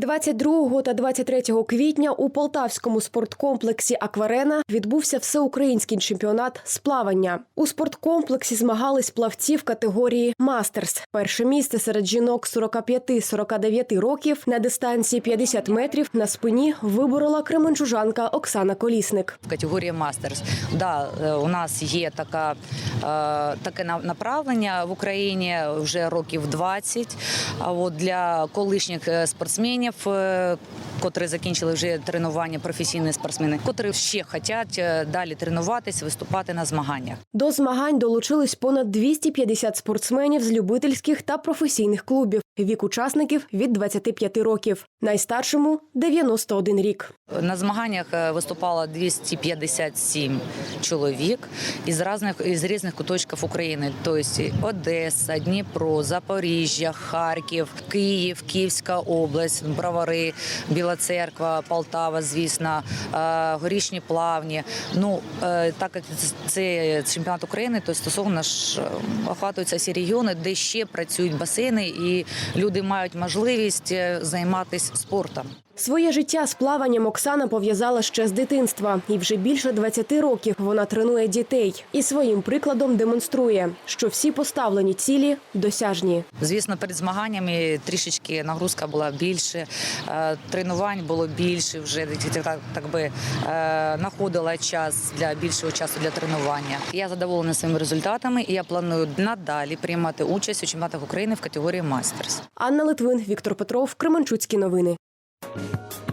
22 та 23 квітня у полтавському спорткомплексі Акварена відбувся всеукраїнський чемпіонат з плавання. У спорткомплексі змагались плавці в категорії Мастерс. Перше місце серед жінок 45-49 років на дистанції 50 метрів на спині виборола кременчужанка Оксана Колісник. в категорії мастерс. Да, е, у нас є така, е, таке направлення в Україні вже років 20. А от для колишніх е, спортсменів, е, котрі закінчили вже тренування, професійні спортсмени, котрі ще хочуть е, далі тренуватись, виступати на змаганнях. До змагань долучились понад 250 спортсменів з любительських та професійних клубів. Вік учасників від 25 років. Найстаршому 91 рік. На змаганнях е, виступало 257 чоловік із різних із різних куточків України. Тобто Одеса, Дніпро, Запоріжжя, Харків, Київ, Київська область, Бровари, Біла Церква, Полтава, звісно, е, горішні плавні. Ну е, так як це чемпіонат України, то стосовно ж охватуються всі регіони, де ще працюють басейни, і люди мають можливість е, займатися спортом. Своє життя з плаванням Оксана пов'язала ще з дитинства, і вже більше 20 років вона тренує дітей і своїм прикладом демонструє, що всі поставлені цілі досяжні. Звісно, перед змаганнями трішечки нагрузка була більше, е, тренувань було більше. Вже так, так би е, знаходила час для більшого часу для тренування. Я задоволена своїми результатами, і я планую надалі приймати участь у чемпіонатах України в категорії мастерс. Анна Литвин, Віктор Петров, Кременчуцькі новини. Thank you.